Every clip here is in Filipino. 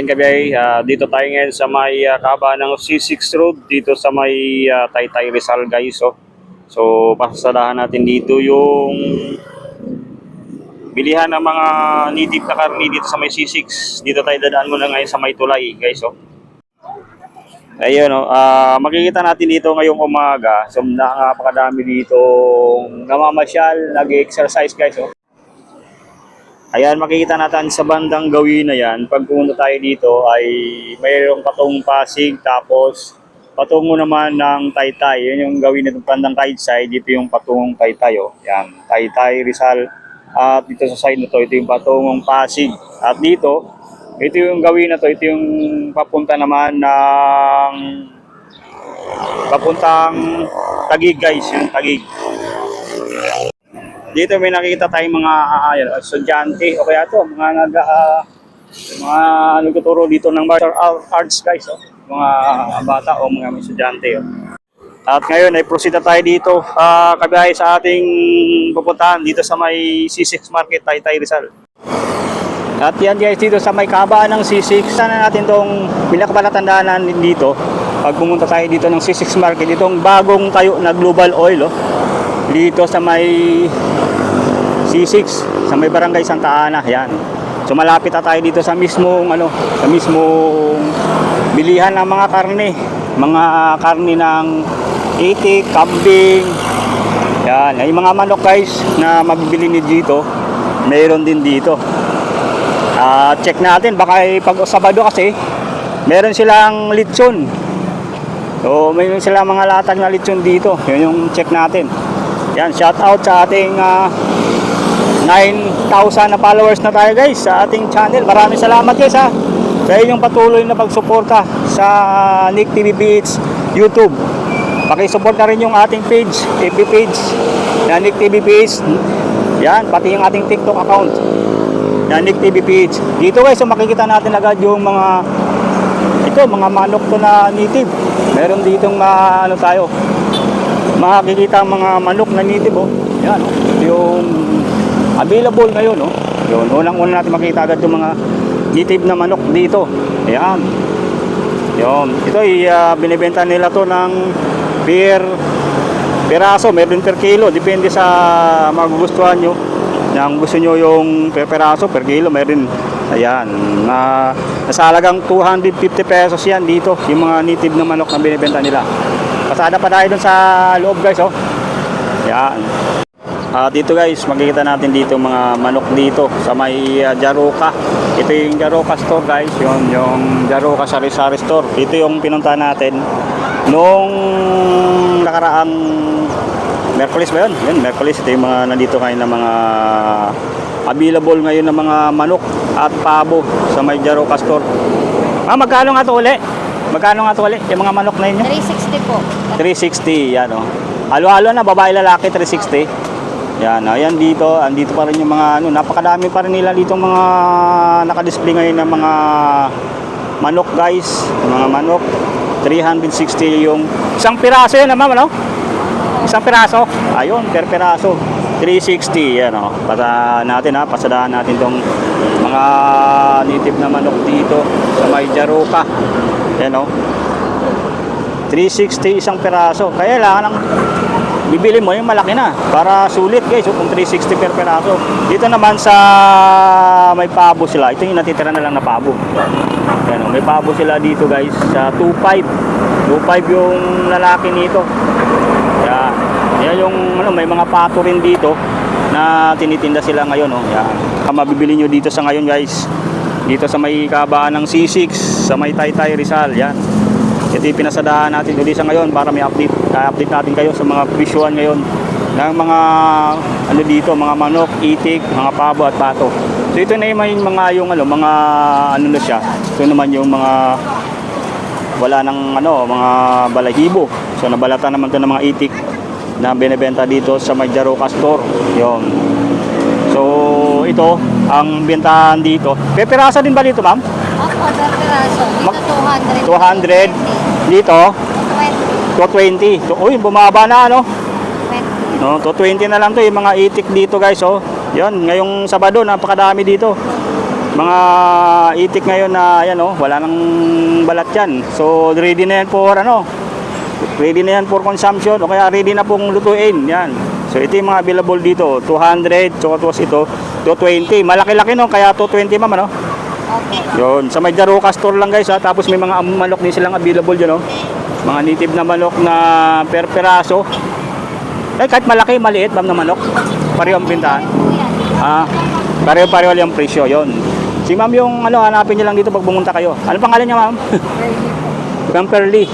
Ayan gabi, ah, dito tayo ngayon sa may uh, kaba ng C6 Road, dito sa may ah, Taytay Rizal guys. Oh. So, pasasadahan natin dito yung bilihan ng mga native na karni dito sa may C6. Dito tayo dadaan muna ngayon sa may tulay guys. Oh. Ayun, oh, ah, makikita natin dito ngayong umaga. So, napakadami dito namamasyal, nag-exercise guys. Oh. Ayan, makikita natin sa bandang gawin na yan. Pag pumunta tayo dito ay mayroong patong Pasig tapos patungo naman ng Taytay. Yan yung gawin nitong bandang side. Dito yung patungong Taytay. Oh. Yan, Taytay, Rizal. At dito sa side na to, ito yung patungong Pasig. At dito, ito yung gawin na to. Ito yung papunta naman ng papuntang Tagig guys. Yung Tagig. Dito may nakikita tayong mga uh, estudyante o kaya to, mga nag ah, mga nagtuturo dito ng martial ar- arts guys, oh. mga bata o mga estudyante. Oh. At ngayon ay proceed na tayo dito uh, kabiyahe sa ating pupuntahan dito sa may C6 Market, Taytay Rizal. At yan guys dito sa may kabaan ng C6, sana natin tong pinakapalatandaan natin dito pag pumunta tayo dito ng C6 Market, itong bagong tayo na Global Oil oh, dito sa may C6 sa may barangay Santa Ana yan. So malapit na tayo dito sa mismong ano sa mismong bilihan ng mga karne. Mga karne ng itik, kambing. Yan, yung mga manok guys na mabibili ni dito. Mayroon din dito. Ah, check natin. Baka pag Sabado kasi meron silang lechon. So mayroon silang mga latag na lechon dito. Yun yung check natin yan, shout out sa ating ah, 9,000 na followers na tayo guys sa ating channel. Maraming salamat guys ha sa inyong patuloy na pagsuporta sa Nick TV Beats YouTube. Pakisupport na rin yung ating page, FB page na Nick TV Beats. Yan, pati yung ating TikTok account na Nick TV Beats. Dito guys, so makikita natin agad yung mga ito, mga manok to na native. Meron ditong mga ano tayo, makikita ang mga manok na native oh. Yan, oh. yung available ngayon oh. Yun, unang-una natin makita agad yung mga native na manok dito. Ayan. Yun. Ito ay ah, binibenta nila to ng per peraso, meron per kilo. Depende sa magugustuhan nyo. Yang gusto nyo yung per peraso, per kilo, meron. Ayan. Na, nasa halagang 250 pesos yan dito. Yung mga native na manok na binibenta nila. Pasada pa tayo dun sa loob guys oh. Yan. Ah, dito guys, makikita natin dito mga manok dito sa may uh, Jaroka. Ito yung Jaroka store guys, yun yung Jaroka Sari Sari store. Ito yung pinunta natin nung nakaraang Merkulis ba yun? Yun, Merkulis. Ito yung mga nandito ngayon na mga available ngayon na mga manok at pabo sa may Jaroka store. Ah, magkano nga to uli? Magkano nga to uli? Yung mga manok na yun? 360 po. 360, yan o. Halo-halo na, babae lalaki, 360. Yan, ayan dito, andito pa rin yung mga ano, napakadami pa rin nila dito mga naka-display ngayon ng mga manok guys, mga manok. 360 yung isang piraso yan naman, ano? Isang piraso. Ayun, per piraso. 360, yan o. Pasa natin ha, pasadahan natin tong mga native na manok dito sa may Jaruka. Yan o. 360 isang peraso. Kaya kailangan ng bibili mo yung malaki na para sulit guys so, kung 360 per peraso. Dito naman sa may pabo sila. Ito yung natitira na lang na pabo. Yan, oh, may pabo sila dito guys sa 25. 25 yung lalaki nito. Yan. Yan yung ano, may mga pato rin dito na tinitinda sila ngayon. Oh. Yan. Mabibili nyo dito sa ngayon guys. Dito sa may kabaan ng C6, sa may Taytay Rizal. Yan. Ito yung pinasadahan natin ulit sa ngayon para may update, update natin kayo sa mga visual ngayon ng mga ano dito, mga manok, itik, mga pabo at pato. So ito na yung mga- yung ano, mga ano na siya. Ito naman yung mga wala ng ano, mga balahibo. So nabalatan naman 'to ng mga itik na binebenta dito sa Magdaroka store. 'Yon. So ito ang bentahan dito. Pepirasa din ba dito, ma'am? Per piraso. Mag- Ito 200. 200 dito. 20. 220. So, uy, bumaba na ano. 20. No, 220 na lang 'to yung mga itik dito, guys, oh. 'Yon, ngayong Sabado napakadami dito. mga itik ngayon na ayan oh, wala nang balat yan. So ready na yan for ano, ready na yan for consumption o kaya ready na pong lutuin. Yan. So ito yung mga available dito, 200, so tapos ito, 220. Malaki-laki no, kaya 220 ma'am ano. Yun, sa may Jaroka store lang guys ha. Tapos may mga manok din silang available dyan oh. Mga native na manok na per peraso. Eh, kahit malaki, maliit, ma'am na manok. Pareho ang bintahan. Ah, pareho-pareho yung presyo, yon. Si ma'am yung ano, hanapin niyo lang dito pag bumunta kayo. Ano pangalan niya ma'am? Ma'am Perly.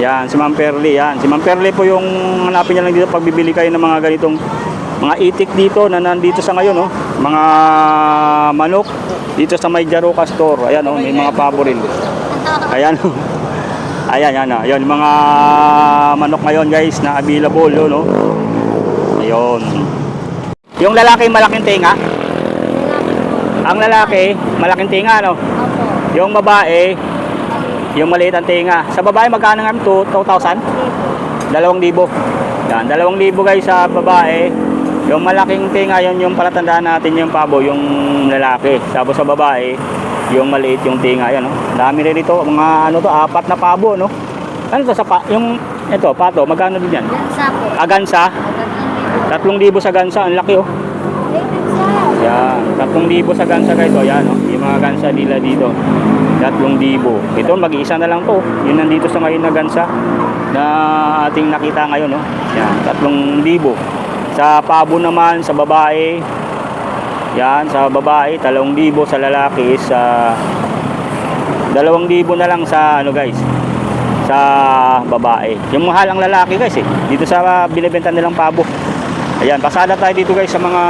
Yan, si Ma'am Perly, yan. Si Ma'am Perly po yung hanapin niya lang dito pag bibili kayo ng mga ganitong mga itik dito na nandito sa ngayon, no? Mga manok dito sa may Jaroka store. Ayan, oh, may mga pabo rin. Ayan, oh. Ayan, yan, oh. Yun, mga manok ngayon, guys, na available, yun, no? Ayun. Yung lalaki malaking tinga. Ang lalaki, malaking tinga, no? Yung babae, yung maliit ang tinga. Sa babae, magkano nga? 2,000? Dalawang libo. Yan, dalawang libo guys sa babae. Yung malaking tinga, yun yung palatandaan natin yung pabo, yung lalaki. Tapos sa babae, yung maliit yung tinga. Yan, no? Dami rin ito. Mga ano to, apat na pabo, no? Ano to sa pa, yung, ito, pato, magkano din yan? Yan sa po. Agansa, tatlong libo sa gansa, ang laki, oh. Yan, tatlong libo sa gansa guys. O, yan, oh. Yung mga gansa nila dito. Tatlong libo. Ito, mag-iisa na lang to. Yun nandito sa ngayon na gansa na ating nakita ngayon, no? Yan, tatlong libo. Sa pabo naman, sa babae, yan, sa babae, talong libo. Sa lalaki is dalawang libo na lang sa, ano guys, sa babae. Yung mahal ang lalaki guys eh. Dito sa binibenta nilang pabo. Ayan, pasada tayo dito guys sa mga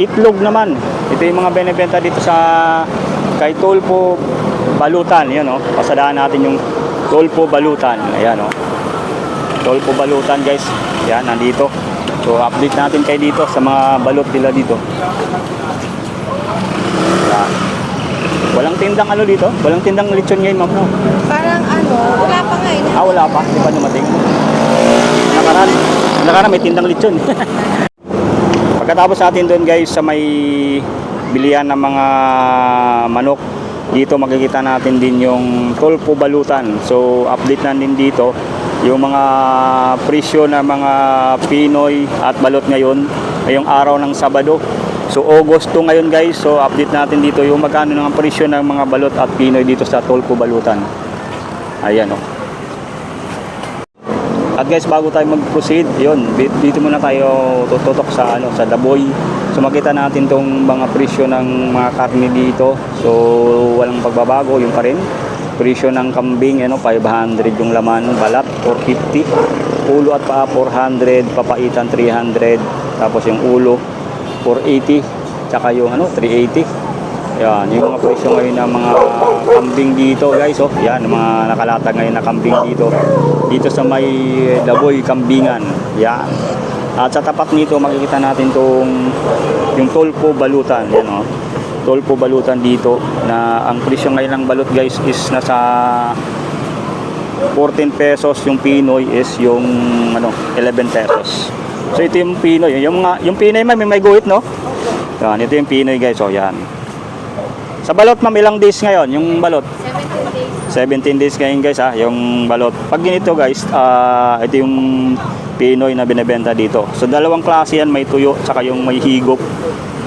itlog naman. Ito yung mga binibenta dito sa kay Tolpo Balutan. Yan oh. Pasadaan natin yung Tolpo Balutan. Ayan oh. Tolpo Balutan guys. Yan, nandito. So update natin kayo dito sa mga balot nila dito. Ayan. Walang tindang ano dito? Walang tindang lechon ngayon, ma'am, no? Parang ano, wala pa nga eh. Ah, wala pa. Di pa dumating. Nakaraan. Nakaraan may tindang lechon. Pagkatapos natin doon guys sa may bilihan ng mga manok, dito makikita natin din yung tulpo balutan. So update na din dito yung mga presyo ng mga Pinoy at balot ngayon ngayong araw ng Sabado. So August 2 ngayon guys, so update natin dito yung magkano ng presyo ng mga balot at Pinoy dito sa tulpo balutan. Ayan oh. At guys, bago tayo mag-proceed, yun, di- dito muna tayo tututok sa ano, sa Daboy. So makita natin tong mga presyo ng mga karne dito. So walang pagbabago, yung pa rin. Presyo ng kambing, ano, 500 yung laman, balat 450. Ulo at paa 400, papaitan 300. Tapos yung ulo 480, tsaka yung ano, 380. Yan, yung mga presyo ngayon ng mga kambing dito guys, oh. Yan, mga nakalatag ngayon na kambing dito. Dito sa may Daboy Kambingan. Yan. At sa tapat nito makikita natin tong yung Tolpo Balutan. Yan oh. Tolpo Balutan dito na ang presyo ngayon ng balut guys is nasa 14 pesos yung Pinoy is yung ano 11 pesos. So ito yung Pinoy, yung mga yung Pinoy may may guhit no? Yan, ito yung Pinoy guys, oh yan. Sa balot ma'am, ilang days ngayon yung balot? 17 17 days days. ngayon guys ha, yung balot. Pag ganito guys, ah, ito yung Pinoy na binebenta dito. So dalawang klase yan, may tuyo, saka yung may higop.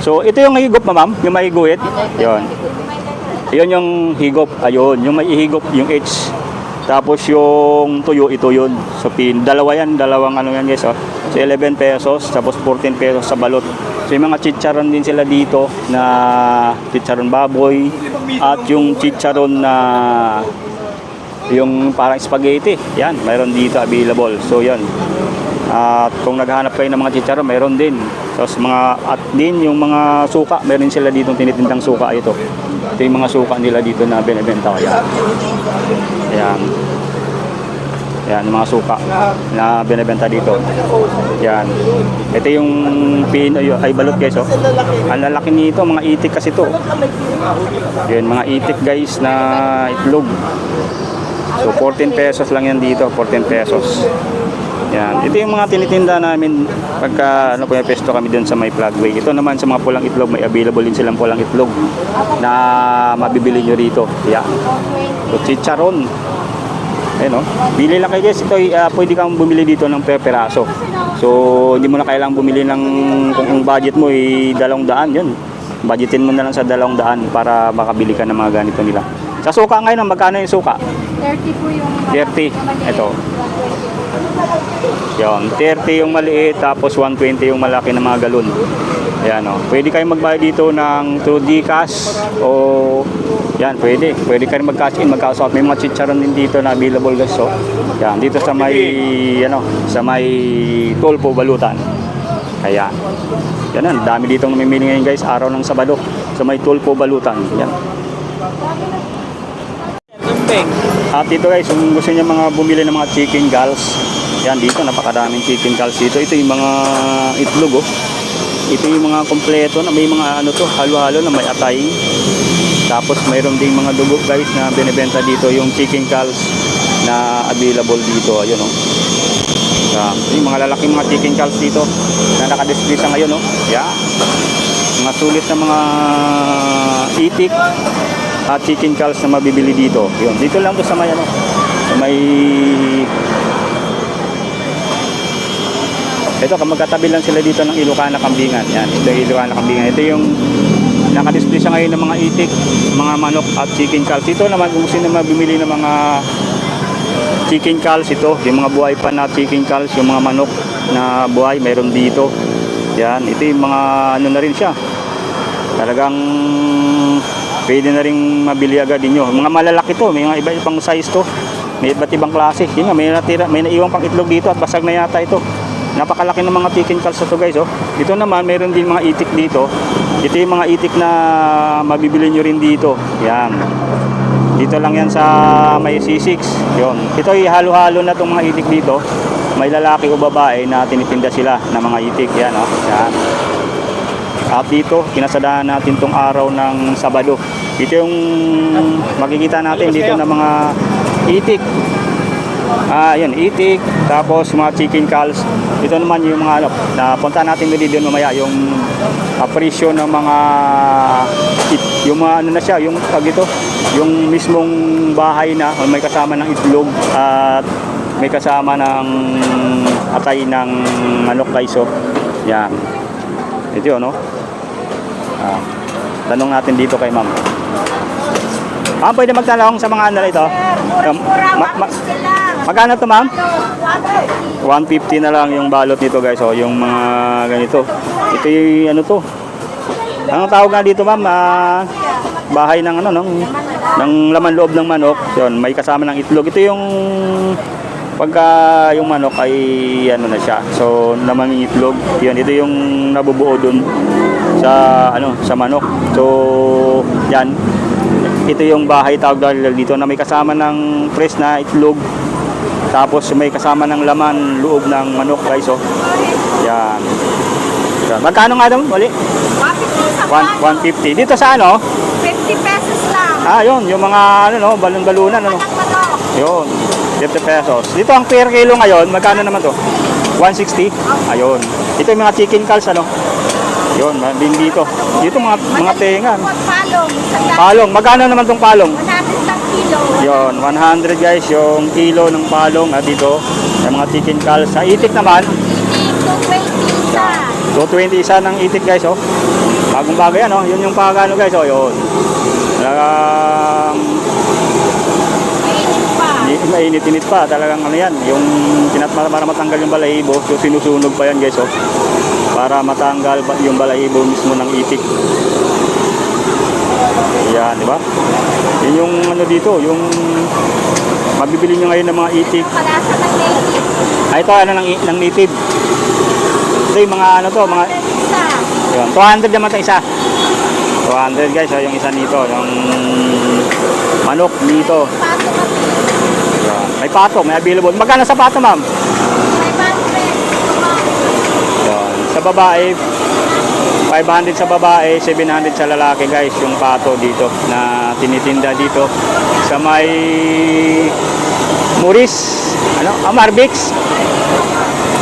So ito yung higop ma'am, yung may guhit. Yon. Yun yung higop, ayun, yung may higop, yung H. Tapos yung tuyo, ito yun. So pin, dalawa yan, dalawang ano yan guys. Oh. So 11 pesos, tapos 14 pesos sa balot. So yung mga chicharon din sila dito na chicharon baboy at yung chicharon na yung parang spaghetti. Yan, mayroon dito available. So yan. At kung naghahanap kayo ng mga chicharon, mayroon din. Tapos mga at din yung mga suka, mayroon sila dito tinitindang suka ito. Ito yung mga suka nila dito na binebenta ko. Yan. Yan. Yan, yung mga suka na binebenta dito. Yan. Ito yung pin, ay, balot guys, oh. Ang lalaki nito, mga itik kasi to. Yan, mga itik guys na itlog. So 14 pesos lang yan dito, 14 pesos. Yan. Ito yung mga tinitinda namin pagka ano po yung pesto kami doon sa may flagway. Ito naman sa mga pulang itlog, may available din silang pulang itlog na mabibili nyo rito. Yan. So, chicharon. Ayun, no? Bili lang kayo guys. Ito, ah, pwede kang bumili dito ng per peraso. So, hindi mo na kailangang bumili ng kung ang budget mo ay dalawang daan yun. Budgetin mo na lang sa dalawang daan para makabili ka ng mga ganito nila. Sa suka ngayon, magkano yung suka? 30 po yung 30. Ito. Yan, 30 yung maliit tapos 120 yung malaki na mga galon. Ayan o. Pwede kayo magbayad dito ng through Gcash o yan, pwede. Pwede kayo mag-cash in, mag-cash out. May mga chicharon din dito na available guys. So, yan, dito sa may, ano, sa may Tulpo, Balutan. Kaya, yan ang dami dito namimili ngayon guys, araw ng Sabado. Sa may Tulpo, Balutan. Yan. At dito guys, kung gusto niya mga bumili ng mga chicken gulls, yan dito, napakadaming chicken dito. Ito yung mga itlog oh. Ito yung mga kompleto na may mga ano to, halo-halo na may atay. Tapos mayroon ding mga dugo guys na binebenta dito yung chicken gulls na available dito. Ayun oh. Yan. yung mga lalaking mga chicken gulls dito na nakadisplay sa ngayon oh. Yan. Mga sulit na mga itik at chicken calls na mabibili dito. Yun, dito lang to sa may ano, may ito, magkatabi lang sila dito ng Ilocana Kambingan. Yan, ito yung Ilocana Kambingan. Ito yung nakadisplay sa ngayon ng mga itik, mga manok at chicken calls. Ito naman, kung gusto na mabimili ng mga chicken calls ito, yung mga buhay pa na chicken calls, yung mga manok na buhay, meron dito. Yan, ito yung mga ano na rin siya. Talagang pwede na rin mabili agad ninyo. Mga malalaki to, may mga iba ibang size to. May iba't ibang klase. Yun nga, may natira, may naiwang pang itlog dito at basag na yata ito. Napakalaki ng mga chicken na to guys. Oh. Dito naman, mayroon din mga itik dito. Ito yung mga itik na mabibili nyo rin dito. Yan. Dito lang yan sa may C6. Yun. Ito ay halo-halo na itong mga itik dito. May lalaki o babae na tinitinda sila ng mga itik. Yan. Oh. Yan. At dito, kinasadahan natin tong araw ng Sabado. Ito yung makikita natin dito ng mga itik. Ah, yun, itik. Tapos mga chicken calls. Ito naman yung mga ano, na punta natin dito mamaya yung ah, presyo ng mga it- yung mga ano na siya, yung tag ito, yung mismong bahay na may kasama ng itlog at may kasama ng atay ng manok guys. So, yan. Ito no? Ah, tanong natin dito kay ma'am. Ma'am, pwede magtanong sa mga ano ito? Um, ma- ma- magkano to ma'am? 150 na lang yung balot nito guys. Oh, yung mga ganito. Ito yung ano to. Ang tawag nga dito ma'am, ah, bahay ng ano ng ng laman loob ng manok. Yun, may kasama ng itlog. Ito yung pagka yung manok ay ano na siya. So, naman yung itlog. Yun, ito yung nabubuo dun sa ano sa manok. So, yan. Ito yung bahay tawag dito na may kasama ng fresh na itlog. Tapos may kasama ng laman loob ng manok guys oh. Yan. Yan. Magkano nga daw? Wali? 1, 150. Dito sa ano? 50 pesos lang. Ah, yun. Yung mga ano no, balon-balunan ano. Yun. 50 pesos. Dito ang per kilo ngayon, magkano naman to? 160? Ayun. Ito yung mga chicken calls ano. Yun, din dito. Dito mga mga tenga. ano. Palong. Palong, magkano naman tong palong? 100 lang kilo. Yon, 100 guys yung kilo ng palong at dito. Yung mga chicken calls. Sa itik naman, Hindi, 220 isa. 220 isa ng itik guys oh. Bagong bago yan oh. Yun yung pagano guys oh. Yun. Talagang Mainit pa. Hindi, mainit-init pa. Talagang ano yan. Yung tinat para matanggal yung balahibo. So sinusunog pa yan guys oh. Para matanggal yung balahibo mismo ng itik. Yan, di ba? Yun yung ano dito, yung mabibili nyo ngayon ng mga itik. Native. Ah, ito ano ng, ng native. Ito yung mga ano to, mga 100 isa. yun, 200 naman ito isa. 200 guys, oh, yung isa nito, yung manok dito. Yan. May pato, may available. Magkano sa pato, ma'am? 500. Yan. Sa babae, 500 sa babae, 700 sa lalaki guys, yung pato dito na tinitinda dito sa may Muris, ano, ah, Marbix.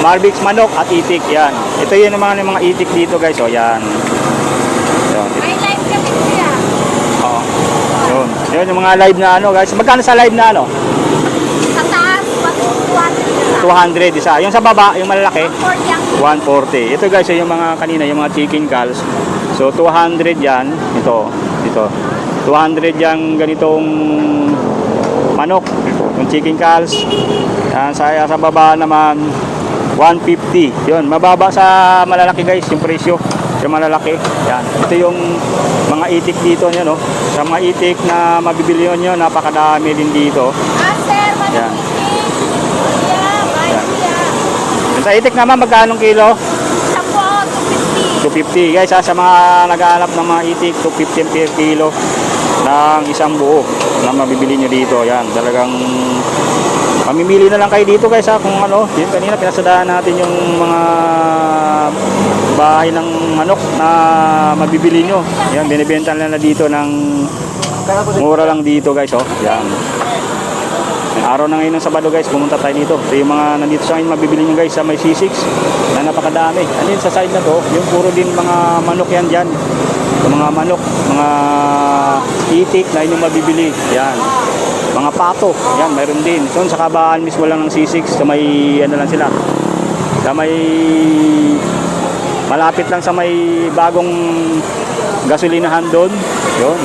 Marbix manok at itik. Yan. Ito yun ang mga, yung mga itik dito guys. O yan. Yan. May live kami kuya. Oo. Yun. Yun yung mga live na ano guys. Magkano sa live na ano? Sa taas, patutuan nila. 200 isa. Yung sa baba, yung malalaki. For young 140. Ito guys, yung mga kanina, yung mga chicken calls. So 200 yan. Ito, ito. 200 yan ganitong manok. Yung chicken calls. Yan, sa, sa baba naman 150. Yun, mababa sa malalaki guys, yung presyo. Yung malalaki. Yan. Ito yung mga itik dito nyo, no? Sa mga itik na mabibili nyo, napakadami din dito. Ah, sir, Yan. manumitin. Kuya, bye Yan. kuya. Yung sa itik naman, magkano kilo? Isa po, 250. 250 guys ha, sa mga naghahanap ng mga itik 250 per kilo ng isang buo na mabibili nyo dito. Yan talagang mamimili na lang kayo dito guys ha kung ano. Yun kanina pinasadahan natin yung mga bahay ng manok na mabibili nyo. Yan binibenta nila na dito ng mura lang dito guys oh. Yan araw na ngayon ng Sabado guys, pumunta tayo dito. So yung mga nandito sa ngayon mabibili nyo guys sa may C6 na napakadami. Ano yun sa side na to, yung puro din mga manok yan dyan. Yung mga manok, mga itik na inyong mabibili. Yan. Mga pato, yan, mayroon din. So sa kabaan mismo lang ng C6, sa may ano lang sila. Sa may malapit lang sa may bagong gasolinahan doon. Yun.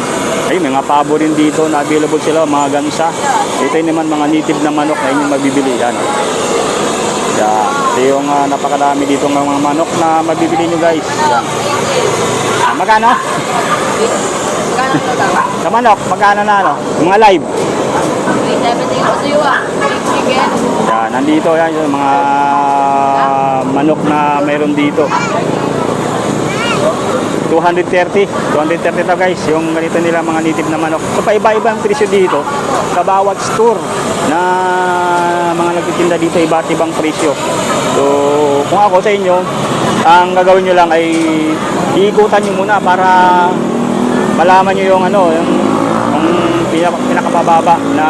Ay, may mga pabo rin dito na available sila, mga gansa. Ito naman mga native na manok na inyong mabibili. Yan. Yan. Ito yung ah, napakadami dito ng mga manok na mabibili nyo guys. Yan. Ah, magkano? Sa manok, magkano na ano? Mga live. 370 ko sa iyo. Chicken. Yan, nandito yan yung mga manok na mayroon dito. 230. 230 to guys, yung ganito nila mga native na manok. So paiba-iba ang presyo dito sa bawat store na mga nagtitinda dito iba't ibang presyo. So kung ako sa inyo, ang gagawin nyo lang ay iikutan nyo muna para malaman nyo yung ano, yung, yung pinaka- pinakabababa na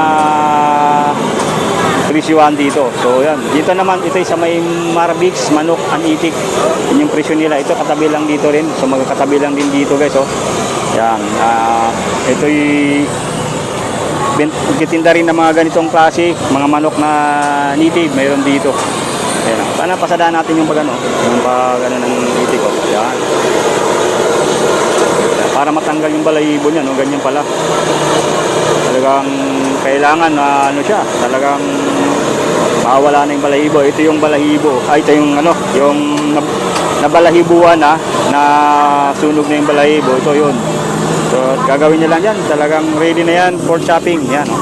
presyuhan dito. So yan, dito naman ito sa may Marbix, Manok, Anitik. Yun yung presyo nila. Ito katabi lang dito rin. So magkatabi lang din dito guys. Oh. Yan, ah ito Nagtitinda rin ng mga ganitong klase, mga manok na native, mayroon dito. Ayan, oh. sana pasadaan natin yung pag ano, yung pag ano ng itik ko. Yan. Yan, Para matanggal yung balahibo niya, no? ganyan pala talagang kailangan na ano siya, talagang mawala na yung balahibo. Ito yung balahibo. Ay, ito yung ano, yung nab- nabalahibuan na, na sunog na yung balahibo. Ito yun. So, gagawin niya lang yan. Talagang ready na yan for shopping. Yan, oh.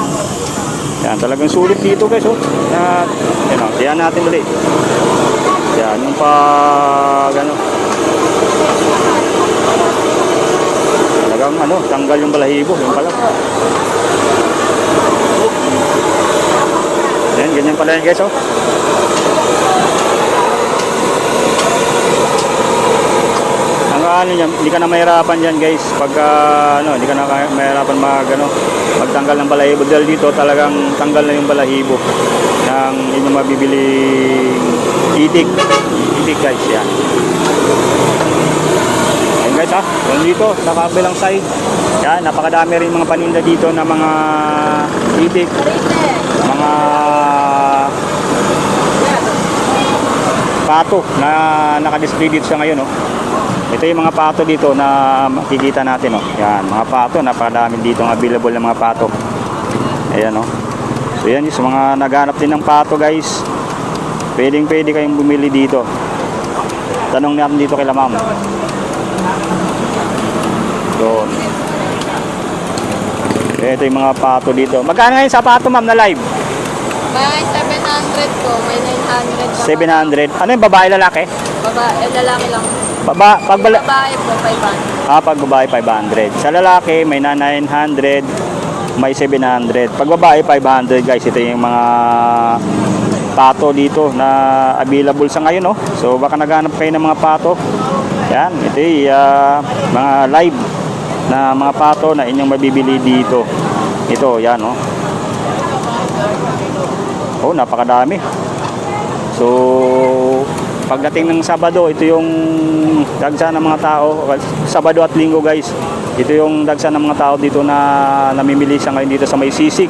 Yan, talagang sulit dito guys, oh. Yan, yan, oh. Natin ulit. Yan, yung pag, ano, talagang ano, tanggal yung balahibo. Yung pala. Yan, ganyan pala yan guys, oh. Ang ano yan, hindi ka na mahirapan dyan guys pagka ano, hindi ka na mahirapan mag ano, magtanggal ng balahibo dahil dito talagang tanggal na yung balahibo ng inyong mabibili itik. Itik guys, yan. Yan guys ha, yan dito sa kabilang side. Yan, napakadami rin mga paninda dito na mga itik pato na nakadisplay dito sa ngayon. Oh. Ito yung mga pato dito na makikita natin. Oh. Yan, mga pato. Napakadami dito ang available ng mga pato. Ayan. Oh. So yan yung mga naghanap din ng pato guys. Pwedeng pwede kayong bumili dito. Tanong natin dito kay ma'am. Doon. Ito yung mga pato dito. Magkano ngayon sa pato ma'am na live? May 700 po, may 900 pa. 700. Ano yung babae lalaki? Babae, eh, lalaki lang. Baba, pag bala- Babae po, 500. ah, pag babae 500. Sa lalaki may na 900, may 700. Pag babae 500 guys. Ito yung mga pato dito na available sa ngayon, no? So baka naghanap kayo ng mga pato. Yan, ito yung ah, mga live na mga pato na inyong mabibili dito. Ito, yan, no? Oh, napakadami. So, pagdating ng Sabado, ito yung dagsa ng mga tao. Sabado at Linggo guys, ito yung dagsa ng mga tao dito na namimili sa ngayon dito sa may C6.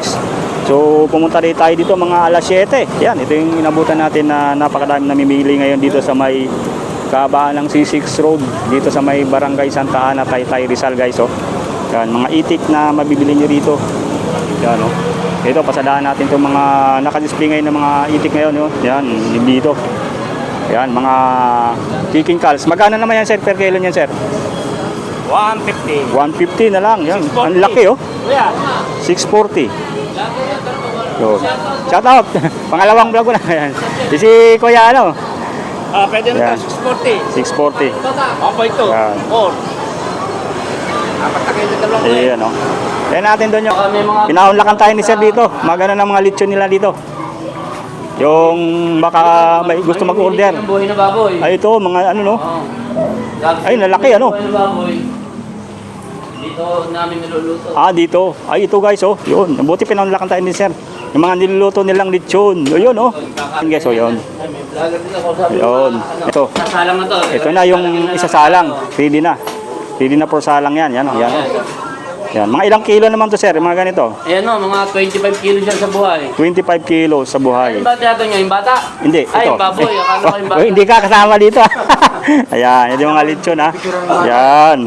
So pumunta rin tayo dito mga alas 7. Yan, ito yung inabutan natin na napakadami namimili ngayon dito sa may kabaan ng C6 Road dito sa may Barangay Santa Ana, Taytay, Rizal guys. Oh. Yan, mga itik na mabibili nyo rito. Yan, oh. Ito, pasadahan natin itong mga nakadisplay ngayon ng mga itik ngayon. Oh. Yan, dito. Yan, mga kicking calls. Magkano naman yan, sir? Per kilo niyan, sir? 150. 150 na lang. Yan, ang laki, oh. Kuya, 640. Yun. Shout out. Pangalawang vlog ko na. Yan. Si Kuya, ano? ah, pwede na Yan. tayo 640. 640. Opo ito. Yan. 4. Ayan, oh. Kaya natin doon yung. Pinaunlakan tayo ni Sir dito. Magano ng mga lechon nila dito. Yung baka may gusto mag-order. Ang buhay na baboy. Ay ito, mga ano no. Ay, lalaki, ano? Dito namin niluluto. Ah, dito. Ay, ito guys, oh. Yun. Buti pinaunlakan tayo ni Sir. Yung mga niluluto nilang lechon. O, yun, oh. Guys, oh, yun. Yun. ko, ano, Ito. Ito na yung isasalang. Ready na. Ready na for salang yan. Yan, oh. Yan. Yan. Mga ilang kilo naman to, Sir. Yung Mga ganito. Ayan o, mga 25 kilos yan sa buhay. 25 kilos sa buhay. Ano ba tiyado niya? Yung bata? Hindi, Ay, ito. baboy. Akala ko yung bata. Uy, hindi ka kasama dito. Ayan, yung mga lechon ha. Yan.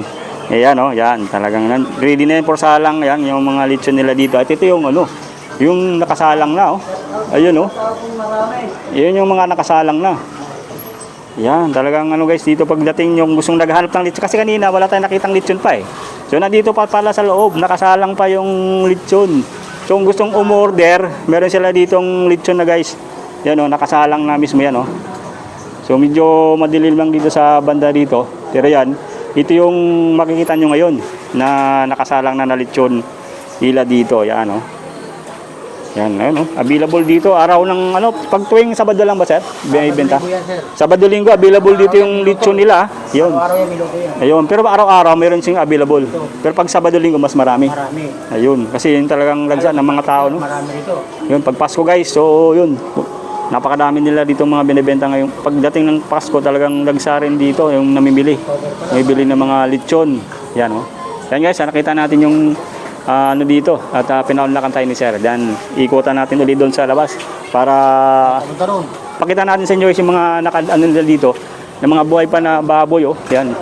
Ayan oh, yan. Talagang ready na yan for salang. Yan, yung mga lechon nila dito. At ito yung ano, yung nakasalang na oh. Ayun oh. Yun yung mga nakasalang na. Yan, talagang ano guys, dito pagdating yung gustong naghahanap ng lechon. Kasi kanina wala tayong nakitang lechon pa eh. So nandito pa pala sa loob, nakasalang pa yung lechon. So kung gustong umorder, meron sila ditong lechon na guys. Yan oh, nakasalang na mismo yan oh. So medyo madilim lang dito sa banda dito. Pero yan, ito yung makikita nyo ngayon na nakasalang na na lechon nila dito. Yan oh. Yan, ayun, oh. available dito araw ng ano, pag tuwing Sabado lang ba sir? Binibenta? Sabado linggo available dito yung lechon nila. Yun. Minuto yan. Ayun, pero araw-araw meron sing available. Pero pag Sabado linggo mas marami. Marami. Ayun, kasi yun talagang lagsa ng mga tao no. Marami rito. Yun, pag Pasko guys, so yun. Napakadami nila dito mga binibenta ngayon. Pagdating ng Pasko talagang lagsa rin dito yung namimili. Namimili ng mga lechon. Yan oh. Yan guys, ah, nakita natin yung ah, ano dito at uh, pinaunlakan tayo ni Sir. Dan ikutan natin ulit doon sa labas para pakita natin sa inyo yung mga naka, ano nila dito ng mga buhay pa na baboy oh. Yan.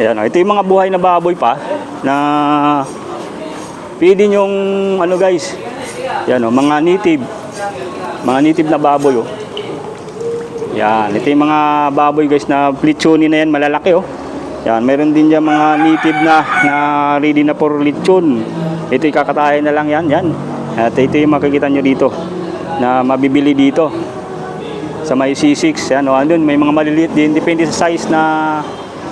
Ayan, oh. ito yung mga buhay na baboy pa na pwede yung ano guys. Yan oh, mga native. Mga native na baboy oh. Yan, ito yung mga baboy guys na lechoni na yan, malalaki oh. Yan, meron din dyan mga native na na ready na for lechon. Ito yung kakatayin na lang yan, yan. At ito yung makikita nyo dito na mabibili dito sa may C6 yan o andun may mga maliliit din. Depende sa size na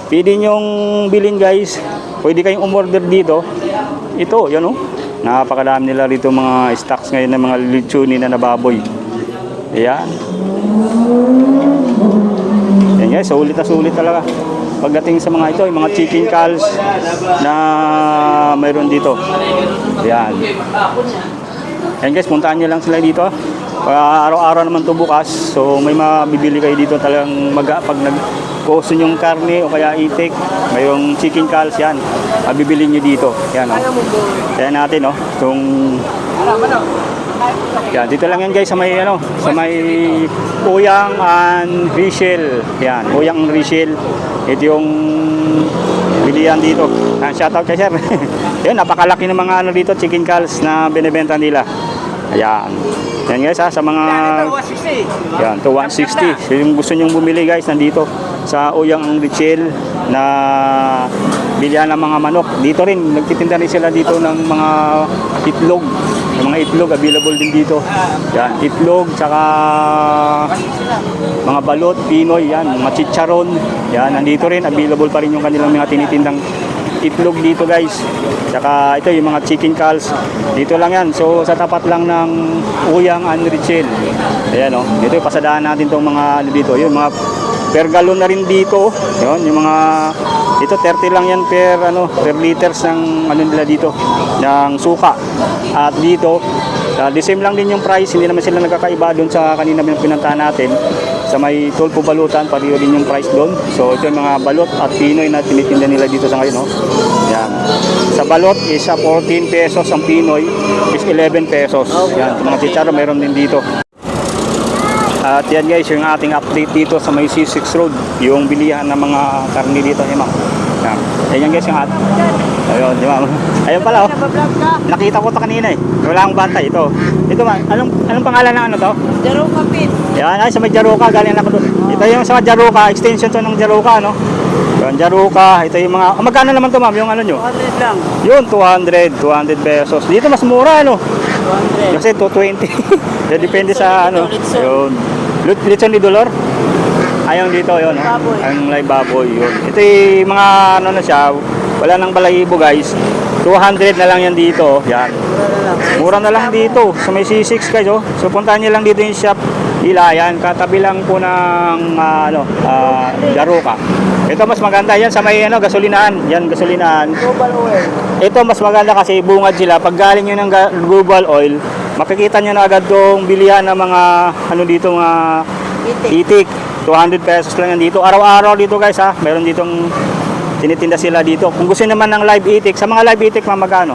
pwede nyong bilhin guys. Pwede kayong umorder dito. Ito yan o. Napakadami nila rito mga stocks ngayon ng mga lechoni na nababoy. Ayan. Yan guys sulit na sulit talaga pagdating sa mga ito yung mga chicken calls na mayroon dito ayan Ayan guys, puntahan nyo lang sila dito. Araw-araw naman to bukas. So may mabibili kayo dito talagang mag pag nag kuso yung karne o kaya itik, mayroong chicken calls yan. Mabibili nyo dito. Yan oh. Kaya natin oh, kung yan, dito lang yan guys sa may ano, sa may Uyang and Rachel. Yan, Uyang and Rachel. Ito yung bilihan dito. Ah, shoutout kay sir. Yun, napakalaki ng mga ano dito, chicken calls na binebenta nila. Ayan. Yan guys ha, sa mga yan, to 160. So, yung gusto nyong bumili guys, nandito sa Uyang ang Richel na bilihan ng mga manok. Dito rin, nagtitinda rin sila dito ng mga itlog. Yung mga itlog, available din dito. Yan, itlog, tsaka mga balot, pinoy, yan, mga chicharon. Yan, nandito rin, available pa rin yung kanilang mga tinitindang itlog dito guys. Tsaka ito yung mga chicken calls. Dito lang yan. So sa tapat lang ng Uyang and Richel. Ayan oh. Dito yung pasadaan natin tong mga ano dito. Yung mga per galon na rin dito. Yun, yung mga ito 30 lang yan per ano per liters ng ano nila dito ng suka. At dito uh, the same lang din yung price, hindi naman sila nagkakaiba doon sa kanina pinuntahan natin sa may tulpo balutan, pariyo din yung price doon. So ito yung mga balot at Pinoy na tinitinda nila dito sa ngayon. No? Yan. Sa balot is ah, 14 pesos, ang Pinoy is 11 pesos. Yan. Sa mga chicharo meron din dito. At yan guys, yung ating update dito sa may C6 Road, yung bilihan ng mga karni dito, eh ma'am. Yan. Yan guys yung at. Ayun, di ma'am. Ayun pala oh. Nakita ko to kanina eh. Wala akong bantay ito. Ito ba, anong anong pangalan ng ano to? Jaro kapit. Yan, ay sa may Jaruka, galing ako doon. Ito yung sa Jaruka, extension to ng Jaruka, no? Yung Jaruka, ito yung mga, oh, magkano naman to ma'am, yung ano nyo? 100 lang. Yun, 200, 200 pesos. Dito mas mura, ano? 200. Kasi 220. Kaya depende sa ano. Yun. Litson ni Dolor? Ayong dito, yun. Baboy. Ang live baboy, yun. Ito yung mga ano na siya, wala nang balahibo guys. 200 na lang yan dito. Yan. Mura na lang dito. Sa may C6 guys, oh. So puntahan niyo lang dito yung shop. Ilayan, katabi lang po ng ah, ano, ah, Jaruka. Ito mas maganda yan sa may ano, gasolinahan. Yan, gasolinahan. Global oil. Ito mas maganda kasi bungad sila. Pag galing nyo ng global oil, makikita nyo na agad tong bilihan ng mga ano dito mga Itik. itik. 200 pesos lang yan dito. Araw-araw dito guys ha. Meron ditong tinitinda sila dito. Kung gusto naman ng live itik, sa mga live itik mga magkano?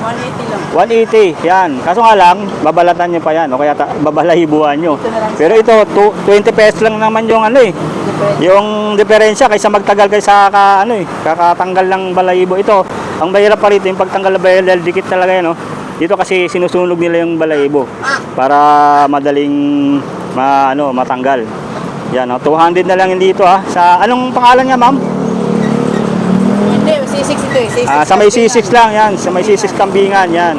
180 lang. 180, yan. Kaso nga lang, babalatan nyo pa yan, o kaya ta- babalahibuan nyo. Pero ito, tu- 20 pesos lang naman yung ano eh, yung diferensya kaysa magtagal kayo sa ka, ano eh, kakatanggal ng balahibo. Ito, ang mahirap pa rito, yung pagtanggal ng balahibo, dikit talaga yan, no? Dito kasi sinusunog nila yung balahibo para madaling ma, ano, matanggal. Yan, no? 200 na lang dito ha. Sa anong pangalan niya, ma'am? Hindi, C6 ito eh. C6 Ah, sa may C6 lang yan, sa may C6 kambingan yan.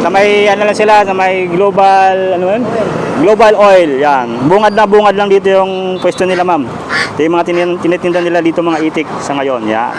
Sa may ano lang sila, sa may global ano yun? Global oil yan. Bungad na bungad lang dito yung pwesto nila, ma'am. Ito yung mga tinitinda nila dito mga itik sa ngayon, yan.